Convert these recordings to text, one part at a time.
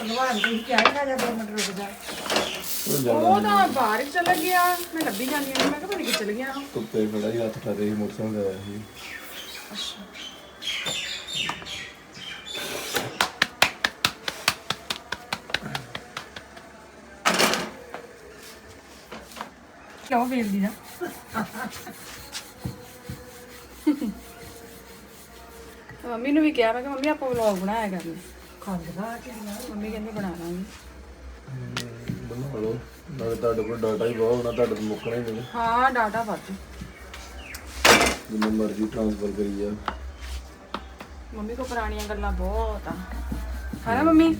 ਭਗਵਾਨ ਦੀ ਕਿਹਾ ਨਾ ਜਾ ਦੋ ਮਿੰਟ ਰੁਕ ਜਾ। ਉਹ ਤਾਂ ਬਾਹਰ ਹੀ ਚਲਾ ਗਿਆ। ਮੈਂ ਲੱਭੀ ਜਾਂਦੀ ਹਾਂ। ਮੈਂ ਕਿਹਾ ਪਤਾ ਨਹੀਂ ਕਿੱਥੇ ਚਲ ਗਿਆ ਧੁੱਪੇ ਬੜਾ ਹੀ ਹੱਥ ਠਾਰੇ ਸੀ ਮੋਟਰਸਾਈਕਲ ਆਇਆ ਸੀ। ਅੱਛਾ। ਕਿਉਂ ਵੇਲਦੀ ਨਾ ਮੰਮੀ ਨੂੰ ਵੀ ਕਿਹਾ ਮੈਂ ਕਿ ਮੰਮੀ ਆਪਾਂ ਵਲੌਗ ਬਣਾਇਆ ਕਰਨੇ। ਖੰਡਗਾ ਕਿ ਮੰਮੀ ਕਹਿੰਦੇ ਬਣਾ ਲਾਂਗੇ। ਬਣਾ ਲਓ ਨਾਲੇ ਤੁਹਾਡੇ ਕੋਲ ਡਾਟਾ ਹੀ ਬਹੁਤ ਹੋਣਾ ਤੁਹਾਡੇ ਤੋਂ ਮੁੱਕਣਾ ਹੀ ਨਹੀਂ। ਹਾਂ ਡਾਟਾ ਵਾਧੂ। ਜਿੰਨਾ ਮਰਜ਼ੀ ਟ੍ਰਾਂਸਫਰ ਕਰੀ ਜਾ। ਮੰਮੀ ਕੋ ਪੁਰਾਣੀਆਂ ਗੱਲਾਂ ਬਹੁਤ ਆ। ਹੈ ਮੰਮੀ?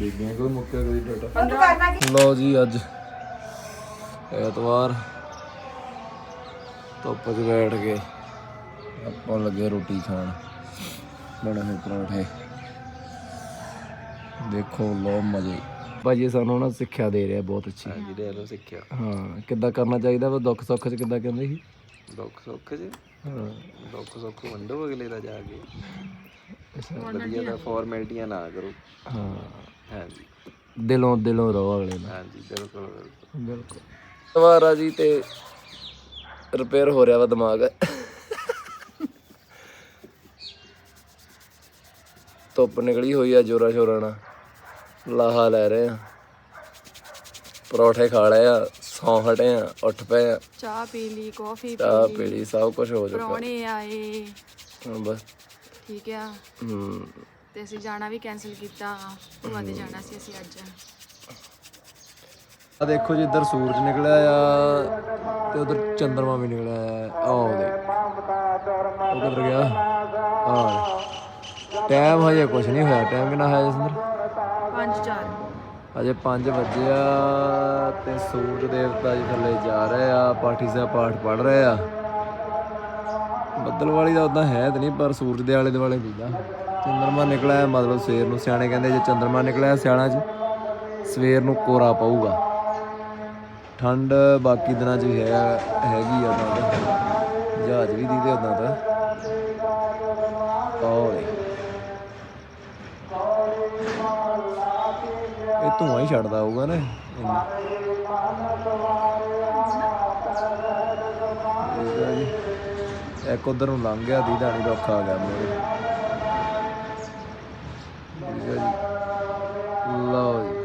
ਬੀਬੀਆਂ ਕੋਲ ਮੁੱਕਿਆ ਕੋਈ ਡਾਟਾ? ਬੰਦ ਕਰਨਾ ਕਿ ਲਓ ਜੀ ਅੱਜ ਐਤਵਾਰ। ਧੁੱਪ 'ਚ ਬੈਠ ਕੇ ਆਪਾਂ ਲੱਗੇ ਰੋਟੀ ਖਾਣ। ਬਣੇ ਹੋਏ ਪਰੌਂਠੇ। ਦੇਖੋ ਲਓ ਮਜ਼ੇ। ਭਾਜੀ ਸਾਨੂੰ ਨਾ ਸਿੱਖਿਆ ਦੇ ਰਿਹਾ ਬਹੁਤ ਅੱਛੀ। ਜਿਹੜੇ ਲੋ ਸਿੱਖਿਆ। ਹਾਂ ਕਿੱਦਾਂ ਕਰਨਾ ਚਾਹੀਦਾ ਵਾ? ਦੁੱਖ ਸੁੱਖ 'ਚ ਕਿੱਦਾਂ ਕਹਿੰਦੇ ਸੀ? ਦੁੱਖ ਸੁੱਖ ਜੀ ਹਾਂ। ਦੁੱਖ ਸੁੱਖ ਵੰਡੋ ਅਗਲੇ ਦਾ ਜਾ ਕੇ। ਵਧੀਆ ਦਾ ਫਾਰਮੈਲਿਟੀਆਂ ਨਾ ਕਰੋ। ਹਾਂ। ਹਾਂਜੀ। ਦਿਲੋਂ ਦਿਲੋਂ ਰਹੋ ਅਗਲੇ ਨਾਲ ਹਾਂਜੀ ਬਿਲਕੁਲ ਬਿਲਕੁਲ। ਬਿਲਕੁਲ। ਸਵਾਰਾ ਜੀ ਤੇ ਰਿਪੇਅਰ ਹੋ ਰਿਹਾ ਵਾ ਦਿਮਾਗ। ਧੁੱਪ ਨਿਕਲੀ ਹੋਈ ਆ ਜੋਰਾ ਸ਼ੋਰਾ ਨਾਲ। ਲਾਹਾ ਲੈ ਰਹੇ ਆ। ਪਰੌਠੇ ਖਾ ਲਏ ਆ ਸੌਂ ਹਟੇ ਆ ਉੱਠ ਪਏ ਆ। ਚਾਹ ਪੀ ਲਈ ਕਾਫੀ ਚਾਹ ਪੀ ਲਈ ਸਭ ਕੁਝ ਹੋ ਚੁੱਕਾ। ਪਰੌਣੇ ਆਏ। ਹੁਣ ਬਸ। ਠੀਕ ਆ। ਹੂੰ। ਤੇ ਅਸੀਂ ਜਾਣਾ ਵੀ ਕੈਨਸਲ ਕੀਤਾ। ਭੂਆ ਦੇ ਜਾਣਾ ਸੀ ਅਸੀਂ ਅੱਜ। ਆ ਦੇਖੋ ਜੀ ਇੱਧਰ ਸੂਰਜ ਨਿਕਲਿਆ ਆ ਤੇ ਉਧਰ ਚੰਦਰਮਾ ਵੀ ਨਿਕਲਿਆ ਆ। ਆਹ ਦੇਖ। ਉਹ ਕਿੱਧਰ ਗਿਆ ਆ ਟਾਈਮ ਹਜੇ ਕੁਝ ਨਹੀਂ ਹੋਇਆ। ਟਾਈਮ ਕਿੰਨਾ ਹੋਇਆ ਜਸਿੰਦਰ 5 4 ਅਜੇ 5 ਵਜੇ ਆ ਤੇ ਸੂਰਜ ਦੇਵਤਾ ਜੀ ਥੱਲੇ ਜਾ ਰਹੇ ਆ ਪਾਠੀ ਸਾਹਿਬ ਪਾਠ ਪੜ ਰਹੇ ਆ। ਬੱਦਲ ਵਾਲੀ ਦਾ ਉਦਾਂ ਹੈ ਤੇ ਨਹੀਂ, ਪਰ ਸੂਰਜ ਦੇ ਆਲੇ ਦੁਆਲੇ ਦੀਦਾ ਚੰਦਰਮਾ ਨਿਕਲਿਆ, ਮਤਲਬ ਸਵੇਰ ਨੂੰ ਸਿਆਣੇ ਕਹਿੰਦੇ ਜੇ ਚੰਦਰਮਾ ਨਿਕਲਿਆ ਸਿਆਣਾ 'ਚ ਸਵੇਰ ਨੂੰ ਕੋਰਾ ਪਊਗਾ। ਠੰਡ ਬਾਕੀ ਦਿਨਾਂ 'ਚ ਵੀ ਹੈ, ਹੈਗੀ ਆ ਤਾਂ। ਜਹਾਜ਼ ਵੀ ਦੀਦੇ ਉਦਾਂ ਤਾਂ। ਓਏ ਇਹ ਧੂਆਂ ਹੀ ਛੱਡਦਾ ਹੋਊਗਾ ਨਾ ਇੰਨਾ ਜੀ। ਇੱਕ ਉਧਰ ਨੂੰ ਲੰਘ ਗਿਆ ਦੀਦਾ ਨਹੀਂ ਔਖਾ ਆ ਗਿਆ ਮੇਰੇ। ਲਓ ਜੀ।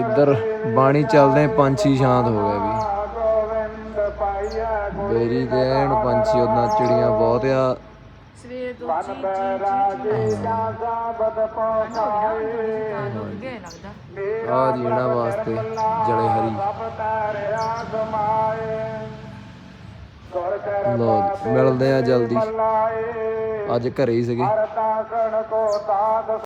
ਇੱਧਰ ਬਾਣੀ ਚੱਲਦੇ ਪੰਛੀ ਸ਼ਾਂਤ ਹੋ ਗਏ ਵੀ। ਬੇਰੀ ਦੇ ਐਨ ਪੰਛੀ ਉਹਨਾਂ ਚਿੜੀਆਂ ਬਹੁਤ ਆ। ਸਵੇਰ ਤੋਂ ਜੀ ਜੀ ਜੀ ਆ ਜੀ ਇਹਨਾਂ ਵਾਸਤੇ ਜਲੇ ਹਰੀ। ਲੋ ਮਿਲਦੇ ਆ ਜਲਦੀ। ਅੱਜ ਘਰੇ ਹੀ ਸੀਗੇ।